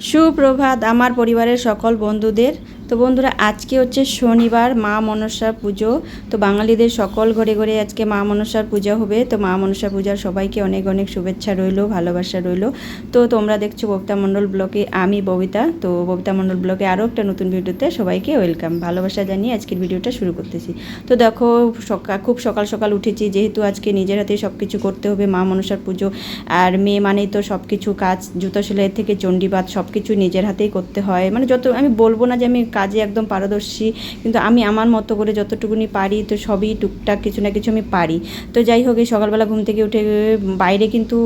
সুপ্রভাত আমার পরিবারের সকল বন্ধুদের তো বন্ধুরা, আজকে হচ্ছে শনিবার, মা মনসার পুজো। তো বাঙালিদের সকল ঘরে ঘরে আজকে মা মনসার পূজা হবে। তো মা মনসা পূজার সবাইকে অনেক অনেক শুভেচ্ছা রইল, ভালোবাসা রইল। তো তোমরা দেখছ ববিতা মণ্ডল ব্লকে আমি, ববিতা। তো ববিতা মণ্ডল ব্লকে আরও একটা নতুন ভিডিওতে সবাইকে ওয়েলকাম, ভালোবাসা জানিয়ে আজকের ভিডিওটা শুরু করতেছি। তো দেখো সকাল খুব সকাল সকাল উঠেছি, যেহেতু আজকে নিজের হাতে সব কিছু করতে হবে, মা মনসার পুজো। আর মেয়ে মানেই তো সব কিছু কাজ, জুতো সেলাই থেকে চণ্ডীপাত সব কিছু নিজের হাতেই করতে হয়। মানে যত, আমি বলব না যে আমি কাজে একদম পারদর্শী। কিন্তু আমি আমার মতো করে যতটুকুনি পারি, তো সবই টুকটাক কিছু না কিছু আমি পারি। তো যাই হোক, এই সকালবেলা ঘুম থেকে উঠে বাইরে কিন্তু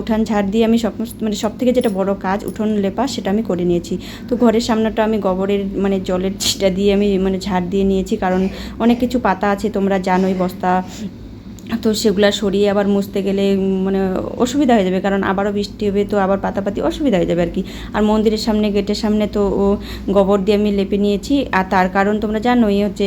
উঠান ঝাড় দিয়ে আমি সমস্ত মানে সব থেকে যেটা বড় কাজ, উঠোন লেপা সেটা আমি করে নিয়েছি। তো ঘরের সামনেটা আমি গোবরের মানে জলের ছিটা দিয়ে আমি মানে ঝাড় দিয়ে নিয়েছি। কারণ অনেক কিছু পাতা আছে, তোমরা জানোই বস্তা তো সেগুলা সরিয়ে আবার মুছতে গেলে মানে অসুবিধা হয়ে যাবে। কারণ আবারও বৃষ্টি হবে তো আবার পাতাপাতি অসুবিধা হয়ে যাবে আর কি। আর মন্দিরের সামনে, গেটের সামনে তো ও গোবর দিয়ে আমি লেপে নিয়েছি। আর তার কারণ তোমরা জানোই হচ্ছে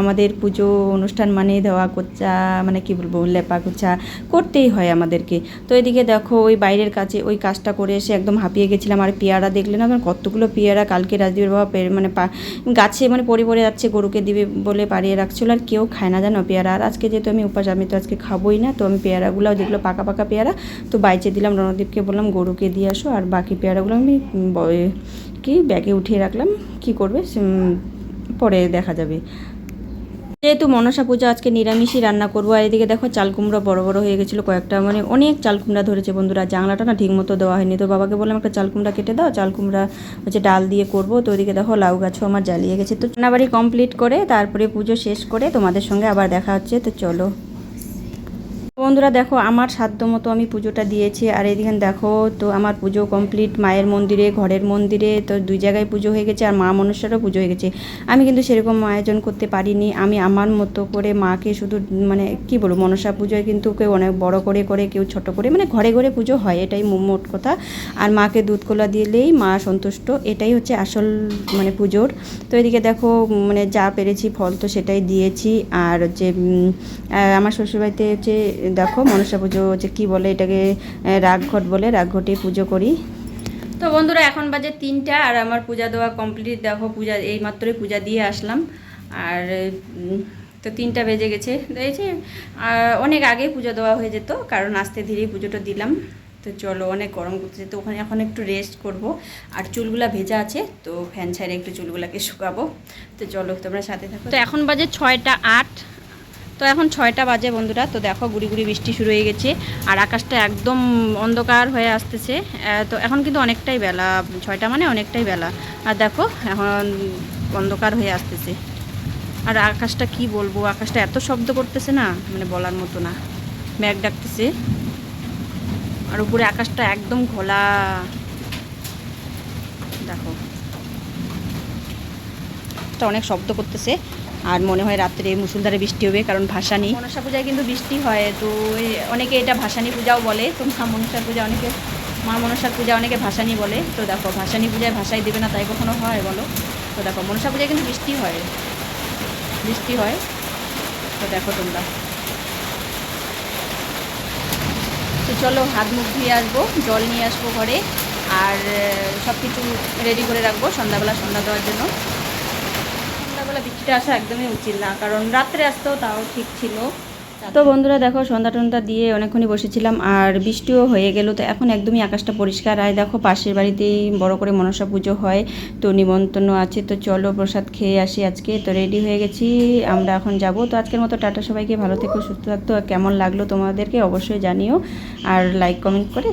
আমাদের পুজো অনুষ্ঠান মানে দেওয়া কোচা মানে কি বলব, লেপা কোচা করতেই হয় আমাদেরকে। তো এদিকে দেখো, ওই বাইরের কাছে ওই কাজটা করে এসে একদম হাঁপিয়ে গেছিলাম। আর পেয়ারা দেখলে না কতগুলো পেয়ারা কালকে রাজদীপের বাবা মানে গাছে মানে পড়ে পড়ে যাচ্ছে, গরুকে দিবে বলে পাড়িয়ে রাখছিল। আর কেউ খায় না জানো পেয়ারা। আর আজকে যেহেতু আমি উপাস আমি তো আজকে খাবোই না, তো আমি পেয়ারাগুলো যেগুলো পাকা পাকা পেয়ারা, তো বাইচে দিলাম, রণদীপকে বললাম, গরুকে দিয়ে আসো, আর বাকি পেয়ারাগুলো আমি কি, ব্যাগে উঠিয়ে রাখলাম, কি করবে পরে দেখা যাবে। যেহেতু মনসা পূজা, আজকে নিরামিষই রান্না করব, আর এদিকে দেখো চাল কুমড়া বড় বড় হয়ে গেছিল কয়েকটা মানে অনেক চাল কুমড়া ধরেছে বন্ধুরা জাংলাটা না ঠিকমতো দেওয়া হয়নি, তো বাবাকে বললাম, একটা চাল কুমড়া কেটে দাও, চাল কুমড়া হচ্ছে ডাল দিয়ে করব। তো ওদিকে দেখো লাউ গাছও আমার জ্বালিয়ে গেছে, তো রান্নাবাড়ি কমপ্লিট করে, তারপরে পুজো শেষ করে তোমাদের সঙ্গে আবার দেখা হচ্ছে, তো চলো। বন্ধুরা দেখো, আমার সাধ্য মতো আমি পুজোটা দিয়েছি। আর এদিকে দেখো, তো আমার পুজো কমপ্লিট মায়ের মন্দিরে, ঘরের মন্দিরে, তো দুই জায়গায় পুজো হয়ে গেছে, আর মা মনসারও পুজো হয়ে গেছে। আমি কিন্তু সেরকম আয়োজন করতে পারিনি। আমি আমার মতো করে মাকে শুধু মানে কি বলব, মনসা পুজোয় কিন্তু কেউ অনেক বড় করে করে, কেউ ছোট করে মানে ঘরে ঘরে পুজো হয়, এটাই মোট কথা। আর মাকে দুধ কলা দিলেই মা সন্তুষ্ট, এটাই হচ্ছে আসল মানে পুজোর। তো এদিকে দেখো মানে যা পেরেছি ফল তো সেটাই দিয়েছি। আর হচ্ছে আমার শ্বশুরবাড়িতে হচ্ছে দেখো মনসা পুজো হচ্ছে কী বলে এটাকে রাগঘট বলে রাগঘটে পুজো করি। তো বন্ধুরা এখন বাজে তিনটা আর আমার পূজা দেওয়া কমপ্লিট দেখো পূজা এই মাত্রই পূজা দিয়ে আসলাম। আর তো তিনটা বেজে গেছে। তো এই যে অনেক আগে পুজো দেওয়া হয়ে যেত কারণ আস্তে ধীরেই পুজোটা দিলাম। তো চলো অনেক গরম করতেছে তো ওখানে এখন একটু রেস্ট করব। আর চুলগুলা ভেজা আছে তো ফ্যান ছাড়ে একটু চুলগুলাকে শুকাবো। তো চলো তোমরা সাথে থাকো। তো এখন বাজে ছয়টা আট। তো এখন ছয়টা বাজে বন্ধুরা, তো দেখো গুড়ি গুড়ি বৃষ্টি শুরু হয়ে গেছে আর আকাশটা একদম অন্ধকার হয়ে আসতেছে। তো এখন কিন্তু অনেকটাই বেলা, ছয়টা মানে অনেকটাই বেলা। আর দেখো, এখন অন্ধকার হয়ে আসতেছে। আর আকাশটা কি বলব, আকাশটা এত শব্দ করতেছে না মানে বলার মতো না। মেঘ ডাকতেছে। আর উপরে আকাশটা একদম খোলা দেখো। এটা অনেক শব্দ করতেছে। আর মনে হয় রাত্রে মুসুলধারে বৃষ্টি হবে, কারণ ভাসানি মনসা পূজায় কিন্তু বৃষ্টি হয়, তো অনেকে এটা ভাসানি পূজাও বলে। তো মা মনসা পূজা অনেকে, মা মনসার পূজা অনেকে ভাসানি বলে। তো দেখো ভাসানি পূজায় ভাসাই দেবে না, তাই কখনো হয় বলো? তো দেখো, মনসা পূজায় কিন্তু বৃষ্টি হয়। বৃষ্টি হয়। তো দেখো তোমরা। তো চলো, হাত মুখ ধুয়ে আসব, জল নিয়ে আসব ঘরে। আর সব কিছু রেডি করে রাখব সন্ধ্যাবেলা সন্ধ্যা দেওয়ার জন্য। সন্ধ্যাবেলা বৃষ্টিটা আসা একদমই উচিত না, কারণ রাত্রে আসতেও তাও ঠিক ছিল। তো বন্ধুরা দেখো, সন্ধ্যা টন্ধা দিয়ে অনেকক্ষণই বসেছিলাম আর বৃষ্টিও হয়ে গেল, তো এখন একদমই আকাশটা পরিষ্কার। আর দেখো, পাশের বাড়িতেই বড় করে মনসা পুজো হয়, তো নিমন্ত্রণ আছে। তো চলো, প্রসাদ খেয়ে আসি আজকে, তো রেডি হয়ে গেছি, আমরা এখন যাব। তো আজকের মতো টাটা সবাইকে, ভালো থেকো, সুস্থ থাকতো কেমন লাগল তোমাদেরকে অবশ্যই জানিও। আর লাইক কমেন্ট করে